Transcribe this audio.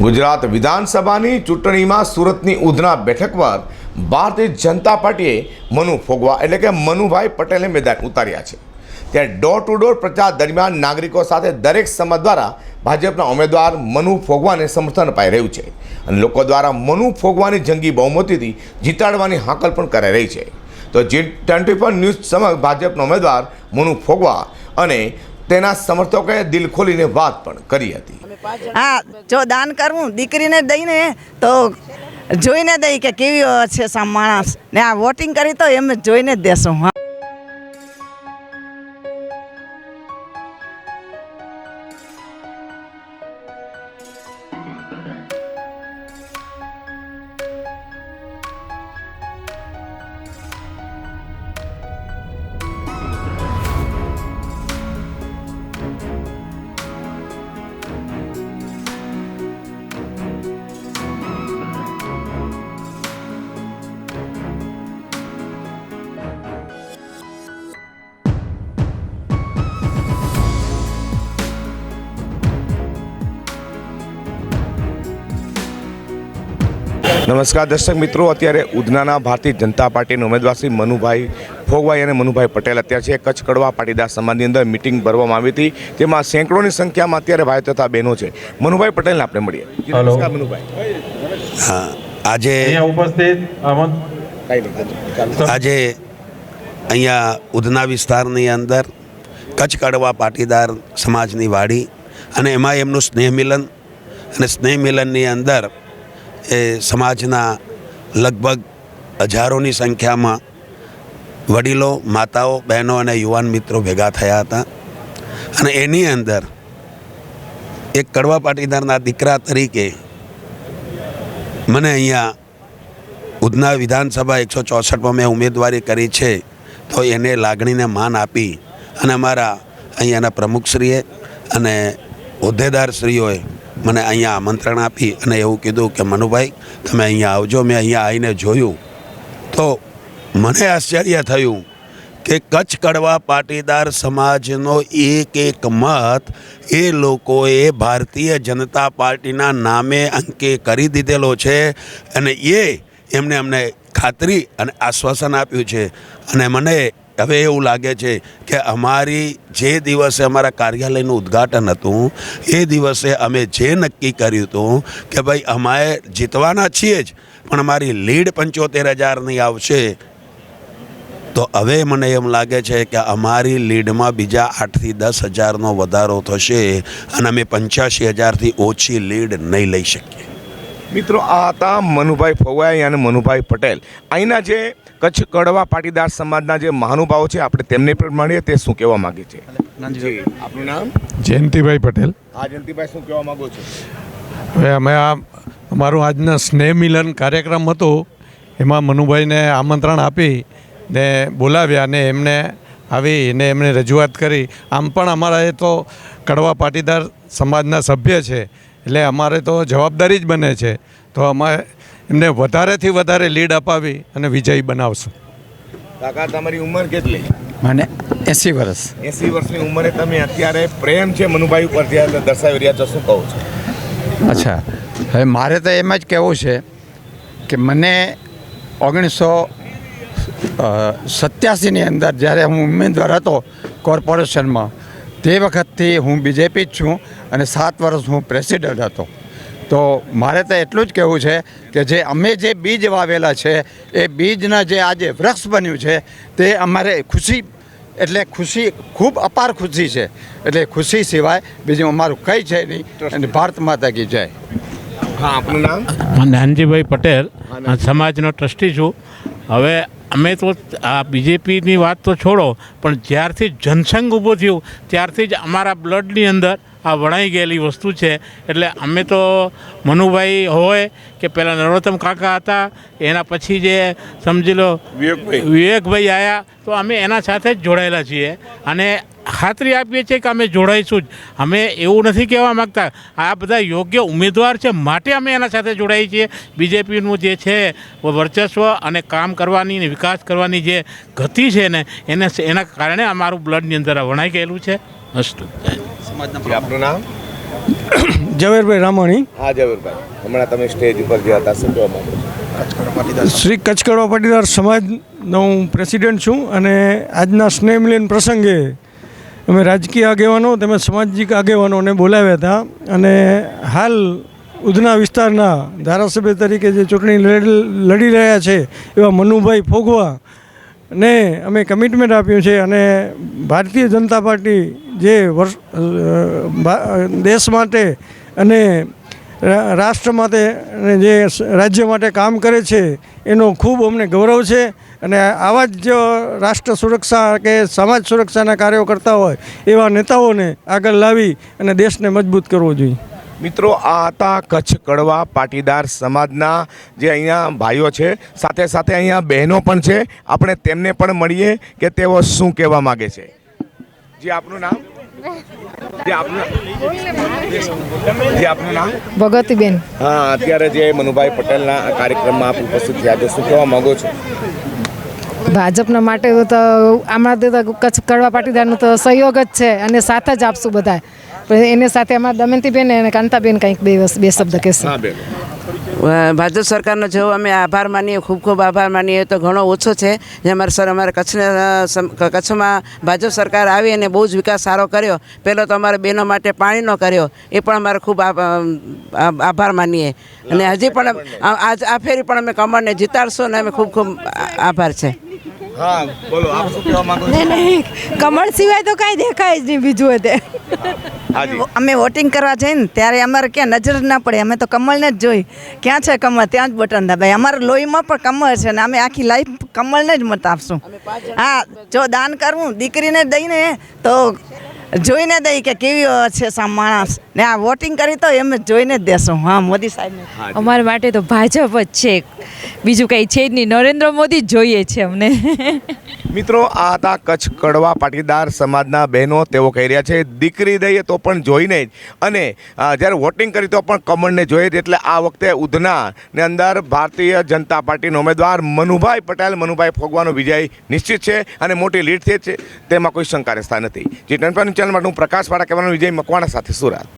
ગુજરાત વિધાનસભાની ચૂંટણીમાં સુરતની ઉધના બેઠક પર ભારતીય જનતા પાર્ટીએ મનુ ફોગવા એટલે કે મનુભાઈ પટેલને મેદાન ઉતાર્યા છે. ત્યારે ડોર ટુ ડોર પ્રચાર દરમિયાન નાગરિકો સાથે દરેક સમાજ દ્વારા ભાજપના ઉમેદવાર મનુ ફોગવાને સમર્થન અપાઈ રહ્યું છે અને લોકો દ્વારા મનુ ફોગવાની જંગી બહુમતીથી જીતાડવાની હાકલ પણ કરાઈ રહી છે. તો જી ટ્વેન્ટી ફોર ન્યૂઝ સમક્ષ ભાજપના ઉમેદવાર મનુ ફોગવા અને તેના સમર્થકોએ દિલ ખોલીને વાત પણ કરી હતી. હા, જો દાન કરવું, દીકરીને દઈને તો જોઈને દઈ કે કેવી છે માણસ. ને આ વોટિંગ કરી તો એમ જોઈને જ દેશું, હા. નમસ્કાર દર્શક મિત્રો અત્યારે ઉધનાના ભારતીય જનતા પાર્ટીના ઉમેદવાર શ્રી મનુભાઈ ફોગવાઈ અને મનુભાઈ પટેલ અત્યારે છે કચ્છ કડવા પાટીદાર સમાજની અંદર મિટિંગ ભરવામાં આવી હતી તેમાં સેંકડોની સંખ્યામાં અત્યારે ભાઈ તથા બહેનો છે. મનુભાઈ પટેલને આપણે મળીએ. નમસ્કાર મનુભાઈ. હા આજે ઉપસ્થિત. આજે અહીંયા ઉધના વિસ્તારની અંદર કચ્છ કડવા પાટીદાર સમાજની વાડી અને એમાં એમનું સ્નેહ મિલન અને સ્નેહ મિલનની અંદર એ સમાજના લગભગ હજારોની સંખ્યામાં વડીલો, માતાઓ, બહેનો અને યુવાન મિત્રો ભેગા થયા હતા. અને એની અંદર એક કડવા પાટીદારના દીકરા તરીકે મને અહીંયા ઉધના વિધાનસભા એકસો ચોસઠમાં મેં ઉમેદવારી કરી છે, તો એને લાગણીને માન આપી અને અમારા અહીંયાના પ્રમુખશ્રીએ અને હોદ્દેદારશ્રીઓએ મને અહીંયા આમંત્રણ આપી અને એવું કીધું કે, મનુભાઈ, તમે અહીંયા આવજો, મેં અહીંયા આવીને જોયું. તો મને આશ્ચર્ય થયું કે કચ્છ કડવા પાટીદાર સમાજનો એક એક મત એ લોકોએ ભારતીય જનતા પાર્ટીના નામે અંકે કરી દીધેલો છે અને એ એમને અમને ખાતરી અને આશ્વાસન આપ્યું છે. અને મને હવે એવું લાગે છે કે અમારી જે દિવસે અમારા કાર્યાલયનું ઉદ્ઘાટન હતું, એ દિવસે અમે જે નક્કી કર્યું હતું કે ભાઈ અમે જીતવાના છીએ જ, પણ અમારી લીડ પંચોતેર હજારની આવશે. તો હવે મને એમ લાગે છે કે અમારી લીડમાં બીજા આઠથી દસ હજારનો વધારો થશે અને અમે પંચ્યાસી હજારથી ઓછી લીડ નહીં લઈ શકીએ. મિત્રો આ હતા મનુભાઈ ફવાઈ અને મનુભાઈ પટેલ. અહીંના જે કચ્છ કડવા પાટીદાર સમાજના જે મહાનુભાવો છે આપણે તેમને પણ મળીએ તે શું કહેવા માંગે છે? જી આપનું નામ? જયંતિભાઈ પટેલ. હા જયંતિભાઈ શું કહેવા માગો છો? હવે અમે આ અમારું આજના સ્નેહ મિલન કાર્યક્રમ હતો એમાં મનુભાઈને આમંત્રણ આપી ને બોલાવ્યા ને એમને આવી ને એમને રજૂઆત કરી. આમ પણ અમારા એ તો કડવા પાટીદાર સમાજના સભ્ય છે. એટલે અમારે તો જવાબદારી જ બને છે. તો અમે એમને વધારેથી વધારે લીડ અપાવી અને વિજયી બનાવશું. કાકા તમારી ઉંમર કેટલી? મને એંસી વર્ષ. એસી વર્ષની ઉંમરે તમે અત્યારે પ્રેમ છે મનુભાઈ ઉપર દર્શાવી રહ્યા છો શું કહો છો? અચ્છા. હવે મારે તો એમ જ કહેવું છે કે મને ઓગણીસો સત્યાસીની અંદર જ્યારે હું ઉમેદવાર હતો કોર્પોરેશનમાં તે વખતથી હું બીજેપી જ છું. અને સાત વર્ષ હું પ્રેસિડન્ટ હતો. તો મારે તો એટલું જ કહેવું છે કે જે અમે જે બીજ વાવેલા છે એ બીજના જે આજે વૃક્ષ બન્યું છે તે અમારે ખુશી એટલે ખુશી ખૂબ અપાર ખુશી છે. એટલે ખુશી સિવાય બીજું અમારું કંઈ છે નહીં. અને ભારત માતા કી જય. હા આપનું નામ? હું નાનજીભાઈ પટેલ. સમાજનો ટ્રસ્ટી છું. હવે અમે તો આ બીજેપીની વાત તો છોડો પણ જ્યારથી જનસંઘ ઊભો થયું ત્યારથી જ અમારા બ્લડની અંદર આ વણાઈ ગયેલી વસ્તુ છે. એટલે અમે તો મનુભાઈ હોય કે પહેલાં નરોત્તમ કાકા હતા એના પછી જે સમજી લો વિવેકભાઈ. વિવેકભાઈ આવ્યા તો અમે એના સાથે જ જોડાયેલા છીએ. અને ખાતરી આપીએ છીએ કે અમે જોડાઈશું જ. અમે એવું નથી કહેવા માગતા. આ બધા યોગ્ય ઉમેદવાર છે માટે અમે એના સાથે જોડાઈએ છીએ. બીજેપીનું જે છે વર્ચસ્વ અને કામ કરવાની અને વિકાસ કરવાની જે ગતિ છે ને એને એના કારણે અમારું બ્લડની અંદર વણાઈ ગયેલું છે. અસ્તુ. આપણું આપનું નામ? ઝવેરભાઈ રામાણી. હા ઝવેરભાઈ હમણાં તમે સ્ટેજ ઉપર ગયા હતા શું કહેવા માંગો શ્રી કચકડવા પાટીદાર સમાજનો હું પ્રેસિડેન્ટ છું અને આજના સ્નેહ મિલન પ્રસંગે અમે રાજકીય આગેવાનો તેમજ સામાજિક આગેવાનોને બોલાવ્યા હતા અને હાલ ઉધના વિસ્તારના ધારાસભ્ય તરીકે જે ચૂંટણી લડી લડી રહ્યા છે એવા મનુભાઈ ફોગવા ને અમે કમિટમેન્ટ આપ્યું છે અને ભારતીય જનતા પાર્ટી જે વર્ષ દેશ માટે અને રાષ્ટ્ર માટે જે રાજ્ય માટે કામ કરે છે, એનો ખૂબ અમને ગૌરવ છે. અને આવા જ રાષ્ટ્ર સુરક્ષા કે સમાજ સુરક્ષાના કાર્યો કરતા હોય, એવા નેતાઓને આગળ લાવી અને દેશને મજબૂત કરવો જોઈએ. મિત્રો, આ હતા કચ્છ કડવા પાટીદાર સમાજના જે અહીંયા ભાઈઓ છે, સાથે સાથે અહીંયા બહેનો પણ છે. આપણે તેમને પણ મળીએ કે તેઓ શું કહેવા માગે છે? જે આપનું નામ? જે આપનું જે આપનું નામ? ભગવતીબેન. હા અત્યારે જે મનુભાઈ પટેલના કાર્યક્રમમાં આપ ઉપસ્થિત થયા છો શું કહેવા માંગો છો? ભાજપના માટે તો હમણાં તો કચ્છ કડવા પાટીદારનો તો સહયોગ જ છે અને સાથે જ આપશું બધા પણ એની સાથે અમારા દમયંતીબેન અને કાંતાબેન કંઈક બે બે શબ્દ કહેશે. ભાજપ સરકારનો જેવો અમે આભાર માનીએ, ખૂબ ખૂબ આભાર માનીએ. તો ઘણો ઓછો છે. જે અમારે સર, અમારે કચ્છને કચ્છમાં ભાજપ સરકાર આવી અને બહુ જ વિકાસ સારો કર્યો. પહેલો તો અમારે બહેનો માટે પાણીનો કર્યો. એ પણ અમારે ખૂબ આભ- આભાર માનીએ. અને હજી પણ આ- ફેરી પણ અમે કમળને જીતાડશું અને અમે ખૂબ ખૂબ આભાર છે. હા બોલો આપ શું કહેવા માંગો છો? કમળ સિવાય તો કાંઈ દેખાય જ નહીં બીજું તે અમે વોટિંગ કરવા જઈએ ને ત્યારે અમારે ક્યાં નજર ના પડે. અમે તો કમળને જ જોઈ. ક્યાં છે કમળ? ત્યાં જ બટન દબાય. અમારે લોહીમાં પણ કમળ છે ને અમે આખી લાઈફ કમળને જ મત આપશું. હા જો દાન કરવું દીકરીને દઈને તો જોઈને દઈ કે કેવી છે સા માણસ. ને આ વોટિંગ કરી તો એમ જોઈને જ દેશું. હા મોદી સાહેબ અમારા માટે તો ભાજપ જ છે. બીજું કંઈ છે જ નહીં. નરેન્દ્ર મોદી જોઈએ છે અમને. મિત્રો, આ હતા કચ્છ કડવા પાટીદાર સમાજના બહેનો. તેઓ કહી રહ્યા છે, દીકરી દઈએ તો પણ જોઈને જ. અને જ્યારે વોટિંગ કરી તો પણ કમળને જોઈએ જ, એટલે આ વખતે ઉધના ને અંદર ભારતીય જનતા પાર્ટીના ઉમેદવાર મનુભાઈ પટેલ, મનુભાઈ ફોગવાનો વિજય નિશ્ચિત છે અને મોટી લીડ છે તેમાં કોઈ શંકા સ્થાન નથી. જે ટનપાની ચેનલ માટે હું પ્રકાશ વાળા વિજય મકવાણા સાથે સુરત.